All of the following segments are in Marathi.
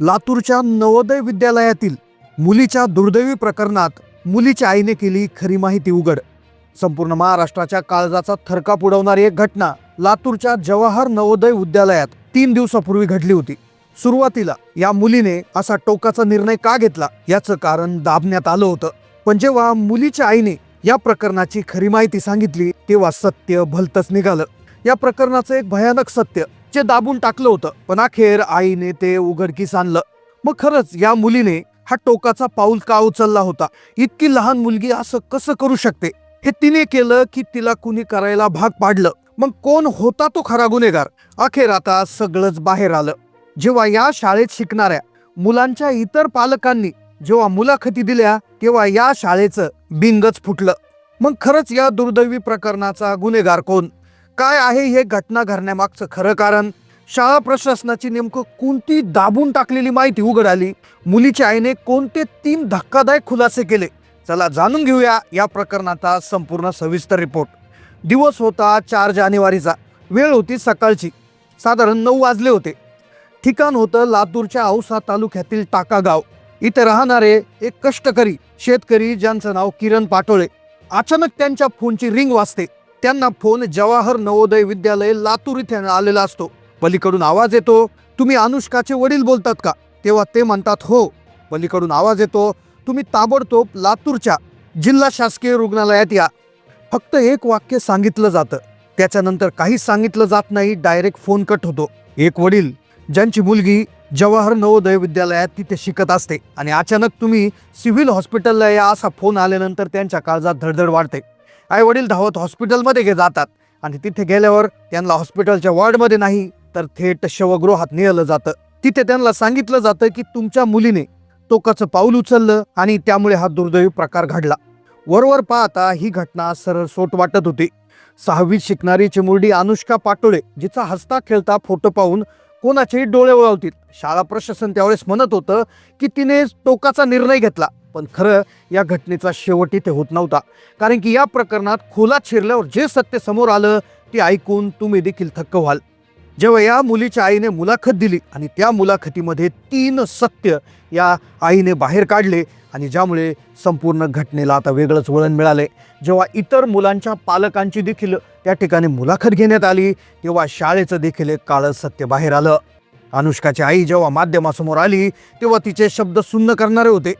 लातूरच्या नवोदय विद्यालयातील मुलीच्या दुर्दैवी प्रकरणात मुलीच्या आईने केली खरी माहिती उघड. संपूर्ण महाराष्ट्राच्या काळजाचा थरकाप उडवणारी एक घटना लातूरच्या जवाहर नवोदय विद्यालयात तीन दिवसापूर्वी घडली होती. सुरुवातीला या मुलीने असा टोकाचा निर्णय का घेतला याचं कारण दाबण्यात आलं होतं. पण जेव्हा मुलीच्या आईने या प्रकरणाची खरी माहिती सांगितली तेव्हा सत्य भलतच निघालं. या प्रकरणाचं एक भयानक सत्य जे दाबून टाकलं होतं. पण अखेर आईने ते उघडकीस आणलं. मग खरंच या मुलीने हा टोकाचा पाऊल का उचलला होता? इतकी लहान मुलगी असं कसं करू शकते? हे तिने केलं की तिला कुणी करायला भाग पाडलं. मग कोण होता तो खरा गुन्हेगार? अखेर आता सगळंच बाहेर आलं. जेव्हा या शाळेत शिकणाऱ्या मुलांच्या इतर पालकांनी जेव्हा मुलाखती दिल्या तेव्हा या शाळेचं बिंगच फुटलं. मग खरंच या दुर्दैवी प्रकरणाचा गुन्हेगार कोण? काय आहे हे घटना घडण्यामागचं खरं कारण? शाळा प्रशासनाची नेमकं कोणती दाबून टाकलेली माहिती उघड आली मुलीच्या आईने कोणते तीन धक्कादायक खुलासे केले? चला जाणून घेऊया या प्रकरणाचा संपूर्ण सविस्तर रिपोर्ट. दिवस होता चार जानेवारीचा. वेळ होती सकाळची. साधारण नऊ वाजले होते. ठिकाण होतं लातूरच्या औसा तालुक्यातील टाका गाव इथे राहणारे एक कष्टकरी शेतकरी ज्यांचं नाव किरण पाटोळे. अचानक त्यांच्या फोनची रिंग वाजते. त्यांना फोन जवाहर नवोदय विद्यालय लातूर इथे आलेला असतो. पलीकडून आवाज येतो तुम्ही अनुष्काचे वडील बोलतात का? तेव्हा ते म्हणतात हो. पलीकडून आवाज येतो तुम्ही ताबडतोब लातूरच्या जिल्हा शासकीय रुग्णालयात या. फक्त एक वाक्य सांगितलं जातं. त्याच्यानंतर काहीच सांगितलं जात नाही डायरेक्ट फोन कट होतो. एक वडील ज्यांची मुलगी जवाहर नवोदय विद्यालयात तिथे शिकत असते आणि अचानक तुम्ही सिव्हिल हॉस्पिटलला या असा फोन आल्यानंतर त्यांच्या काळजात धडधड वाढते. आई वडील धावत हॉस्पिटलमध्ये गे जातात. आणि तिथे गेल्यावर त्यांना हॉस्पिटलच्या वॉर्डमध्ये नाही तर थेट शवगृहात नेलं जातं. तिथे त्यांना सांगितलं जातं की तुमच्या मुलीने टोकाचं पाऊल उचललं आणि त्यामुळे हा दुर्दैवी प्रकार घडला. वरवर पाहता ही घटना सरळ सोट वाटत होती. सहावीत शिकणारी चिमुरडी अनुष्का पाटोळे जिचा हसता खेळता फोटो पाहून कोणाचेही डोळे वळवतील शाळा प्रशासन त्यावेळेस म्हणत होतं की तिने टोकाचा निर्णय घेतला. पण खरं या घटनेचा शेवट इथे होत नव्हता. कारण की या प्रकरणात खोलात शिरल्यावर जे सत्य समोर आलं ते ऐकून तुम्ही देखील थक्क व्हाल. जेव्हा या मुलीच्या आईने मुलाखत दिली आणि त्या मुलाखतीमध्ये तीन सत्य या आईने बाहेर काढले आणि ज्यामुळे संपूर्ण घटनेला आता वेगळंच वळण मिळाले. जेव्हा इतर मुलांच्या पालकांची देखील त्या ठिकाणी मुलाखत घेण्यात आली तेव्हा शाळेचं देखील एक काळं सत्य बाहेर आलं. अनुष्काची आई जेव्हा माध्यमासमोर आली तेव्हा तिचे शब्द सुन्न करणारे होते.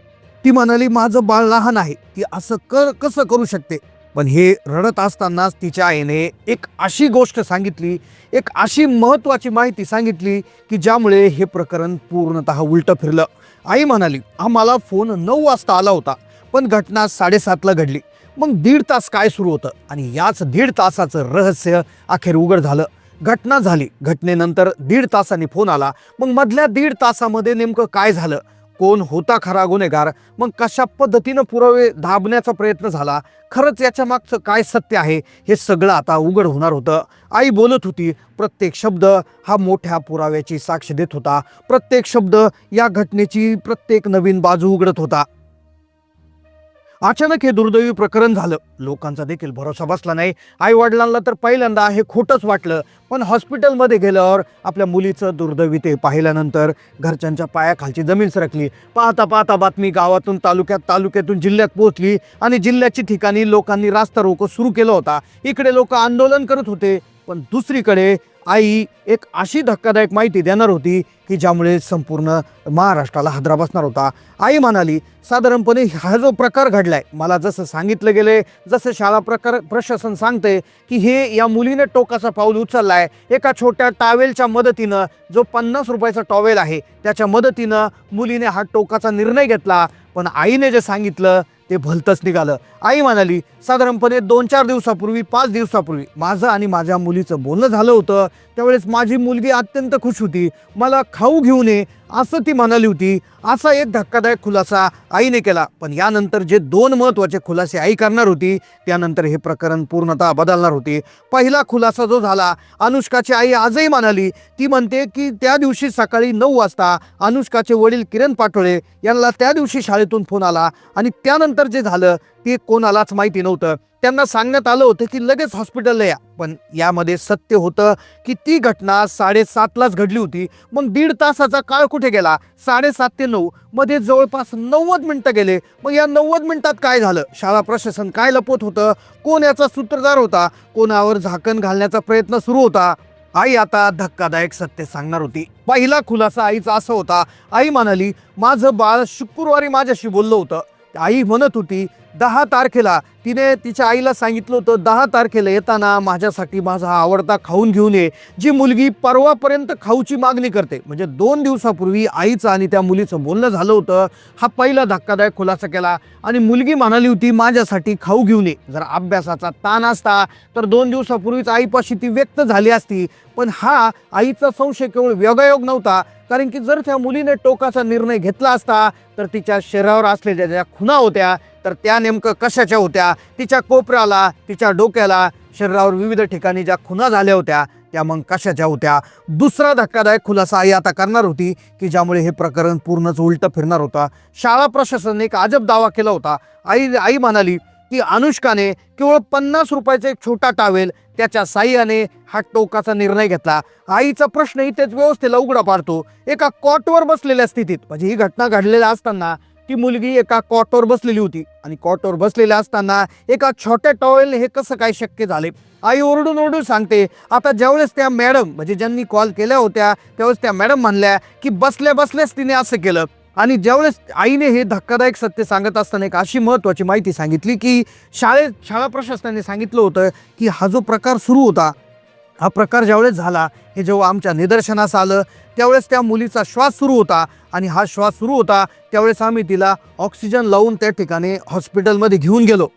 ती म्हणाली माझं बाळ लहान आहे ती असं कर कसं करू शकते? पण हे रडत असतानाच तिच्या आईने एक अशी गोष्ट सांगितली एक अशी महत्त्वाची माहिती सांगितली की ज्यामुळे हे प्रकरण पूर्णतः उलटं फिरलं. आई म्हणाली आम्हाला फोन नऊ वाजता आला होता पण घटना साडेसातला घडली. मग दीड तास काय सुरू होतं? आणि याच दीड तासाचं रहस्य अखेर उघड झालं. घटना झाली. घटनेनंतर दीड तासांनी फोन आला. मग मधल्या दीड तासामध्ये नेमकं काय झालं? कोण होता खरा गुन्हेगार? मग कशा पद्धतीनं पुरावे दाबण्याचा प्रयत्न झाला? खरंच याच्या मागचं काय सत्य आहे? हे सगळं आता उघड होणार होतं. आई बोलत होती प्रत्येक शब्द हा मोठ्या पुराव्याची साक्ष देत होता. प्रत्येक शब्द या घटनेची प्रत्येक नवीन बाजू उघडत होता. अचानक हे दुर्दैवी प्रकरण झालं. लोकांचा देखील भरोसा बसला नाही. आई वडिलांना तर पहिल्यांदा हे खोटंच वाटलं. पण हॉस्पिटलमध्ये गेल्यावर आपल्या मुलीचं दुर्दैवी ते पाहिल्यानंतर घरच्यांच्या पायाखालची जमीन सरकली. पाहता पाहता बातमी गावातून तालुक्यात तालुक्यातून जिल्ह्यात पोहोचली आणि जिल्ह्याची ठिकाणी लोकांनी रास्ता रोको सुरू केला होता. इकडे लोक आंदोलन करत होते. पण दुसरीकडे आई एक अशी धक्कादायक माहिती देणार होती की ज्यामुळे संपूर्ण महाराष्ट्राला हादरा बसणार होता. आई म्हणाली साधारणपणे हा जो प्रकार घडलाय मला जसं सांगितलं गेले जसं शाळा प्रकार प्रशासन सांगते की हे या मुलीने टोकाचा पाऊल उचललाय. एका छोट्या टॉवेलच्या मदतीनं जो पन्नास रुपयाचा टॉवेल आहे त्याच्या मदतीनं मुलीने हा टोकाचा निर्णय घेतला. पण आईने जे सांगितलं ते भलतंच निघालं. आई म्हणाली साधारणपणे दोन चार दिवसापूर्वी पाच दिवसापूर्वी माझं आणि माझ्या मुलीचं बोलणं झालं होतं. त्यावेळेस माझी मुलगी अत्यंत खुश होती. मला खाऊ घेऊन ये असं ती म्हणाली होती. असा एक धक्कादायक खुलासा आईने केला. पण यानंतर जे दोन महत्त्वाचे खुलासे आई करणार होती त्यानंतर हे प्रकरण पूर्णतः बदलणार होते. पहिला खुलासा जो झाला अनुष्काची आई आजही म्हणाली ती म्हणते की त्या दिवशी सकाळी नऊ वाजता अनुष्काचे वडील किरण पाटोळे यांना त्या दिवशी शाळेतून फोन आला आणि त्यानंतर जे झालं ते कोणालाच माहिती नव्हतं. त्यांना सांगण्यात आलं होतं की लगेच हॉस्पिटलला या. पण यामध्ये सत्य होतं की ती घटना साडेसातलाच घडली होती. मग दीड तासाचा काळ कुठे गेला? साडेसात ते नऊ. मध्ये जवळपास नव्वद मिनटं गेले. मग या नव्वद मिनिटात काय झालं? शाळा प्रशासन काय लपवत होतं? कोण याचा सूत्रधार होता? कोणावर झाकण घालण्याचा प्रयत्न सुरू होता? आई आता धक्कादायक सत्य सांगणार होती. पहिला खुलासा आईचा असा होता. आई म्हणाली माझं बाळ शुक्रवारी माझ्याशी बोललं होतं. आई म्हणत होती दहा तारखेला तिने तिच्या आईला सांगितलं होतं दहा तारखेला येताना माझ्यासाठी माझा आवडता खाऊन घेऊन ये जी मुलगी परवापर्यंत खाऊची मागणी करते. म्हणजे दोन दिवसापूर्वी आईचं आणि त्या मुलीचं बोलणं झालं होतं. हा पहिला धक्कादायक खुलासा केला आणि मुलगी म्हणाली होती माझ्यासाठी खाऊ घेऊन ये. जर अभ्यासाचा ताण असता तर दोन दिवसापूर्वीच आईपाशी ती व्यक्त झाली असती. पण हा आईचा संशय केवळ व्यगयोग नव्हता कारण की जर त्या मुलीने टोकाचा निर्णय घेतला असता तर तिच्या शरीरावर असलेल्या ज्या खुणा होत्या तर त्या नेमकं कशाच्या होत्या? तिच्या कोपऱ्याला तिच्या डोक्याला शरीरावर विविध ठिकाणी ज्या खुना झाल्या होत्या त्या मग कशाच्या होत्या? दुसरा धक्कादायक खुलासा आई आता करणार होती की ज्यामुळे हे प्रकरण पूर्णच उलटं फिरणार होता. शाळा प्रशासनाने एक अजब दावा केला होता. आई आई म्हणाली की अनुष्काने केवळ पन्नास रुपयाचा एक छोटा टावेल त्याच्या साह्याने हा टोकाचा निर्णय घेतला. आईचा प्रश्न इथेच व्यवस्थेला उघडा पाडतो. एका कॉटवर बसलेल्या स्थितीत. म्हणजे ही घटना घडलेल्या असताना ती मुलगी एका कॉटवर बसलेली होती. आणि कॉटवर बसलेल्या असताना एका छोट्या टॉवेल हे कसं काय शक्य झाले? आई ओरडून ओरडून सांगते आता ज्यावेळेस त्या मॅडम म्हणजे ज्यांनी कॉल केल्या होत्या त्यावेळेस त्या मॅडम म्हणल्या की बसल्या बसल्याच तिने असं केलं. आणि ज्यावेळेस आईने हे धक्कादायक सत्य सांगत असताना एक अशी महत्त्वाची माहिती सांगितली की शाळेत शाळा प्रशासनाने सांगितलं होतं की हा जो प्रकार सुरू होता हा प्रकार ज्यावेळेस झाला हे जेव्हा आमच्या निदर्शनास आलं त्यावेळेस त्या मुलीचा श्वास सुरू होता आणि हा श्वास सुरू होता त्यावेळेस आम्ही तिला ऑक्सिजन लावून त्या ठिकाणी हॉस्पिटलमध्ये घेऊन गेलो.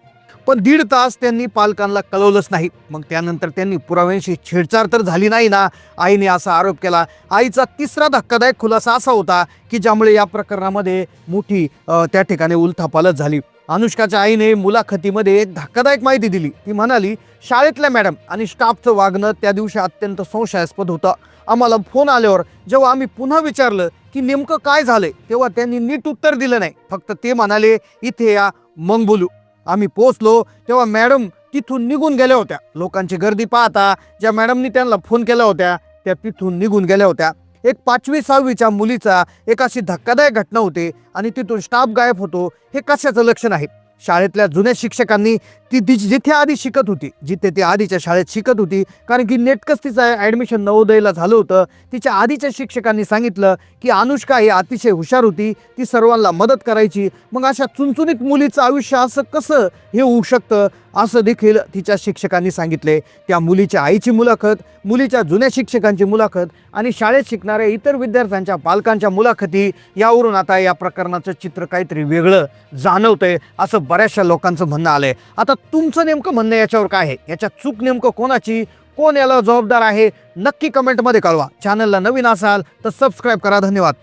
पण दीड तास त्यांनी पालकांना कळवलंच नाही. मग त्यानंतर त्यांनी पुराव्यांशी छेडछाड तर झाली नाही ना? आईने असा आरोप केला. आईचा तिसरा धक्कादायक खुलासा असा होता की ज्यामुळे या प्रकरणामध्ये मोठी त्या ठिकाणी उलथापालत झाली. अनुष्काच्या आईने मुलाखतीमध्ये एक धक्कादायक माहिती दिली. ती म्हणाली शाळेतल्या मॅडम आणि स्टाफचं वागणं त्या दिवशी अत्यंत संशयास्पद होतं. आम्हाला फोन आल्यावर जेव्हा आम्ही पुन्हा विचारलं की नेमकं काय झालंय तेव्हा त्यांनी नीट उत्तर दिलं नाही. फक्त ते म्हणाले इथे या मग बोलू. आम्ही पोचलो तेव्हा मॅडम तिथून निघून गेल्या होत्या. लोकांची गर्दी पाहता ज्या मॅडमनी त्यांना फोन केल्या होत्या त्या तिथून निघून गेल्या होत्या. एक पाचवी सहावीच्या मुलीचा एक अशी धक्कादायक घटना होते आणि तिथून स्टाफ गायब होतो हे कशाचं लक्षण आहे? शाळेतल्या जुन्या शिक्षकांनी ती ती जिथे आधी शिकत होती जिथे ती आधीच्या शाळेत शिकत होती कारण की नेटकंच तिचं ॲडमिशन नवोदयला झालं होतं तिच्या आधीच्या शिक्षकांनी सांगितलं की अनुष्का ही अतिशय हुशार होती ती सर्वांना मदत करायची मग अशा चुनचुनीत मुलीचं आयुष्य असं कसं हे होऊ शकतं? असं देखील तिच्या शिक्षकांनी सांगितले. त्या मुलीच्या आईची मुलाखत मुलीच्या जुन्या शिक्षकांची मुलाखत आणि शाळेत शिकणाऱ्या इतर विद्यार्थ्यांच्या पालकांच्या मुलाखती यावरून आता या प्रकरणाचं चित्र काहीतरी वेगळं जाणवतंय असं बऱ्याचशा लोकांचं म्हणणं आलंय. आता तुमचं नेमकं म्हणणं याच्यावर काय आहे? याच्या चूक नेमकं कोणाची? कोण याला जबाबदार आहे? नक्की कमेंटमध्ये कळवा. चॅनलला नवीन असाल तर सबस्क्राईब करा. धन्यवाद.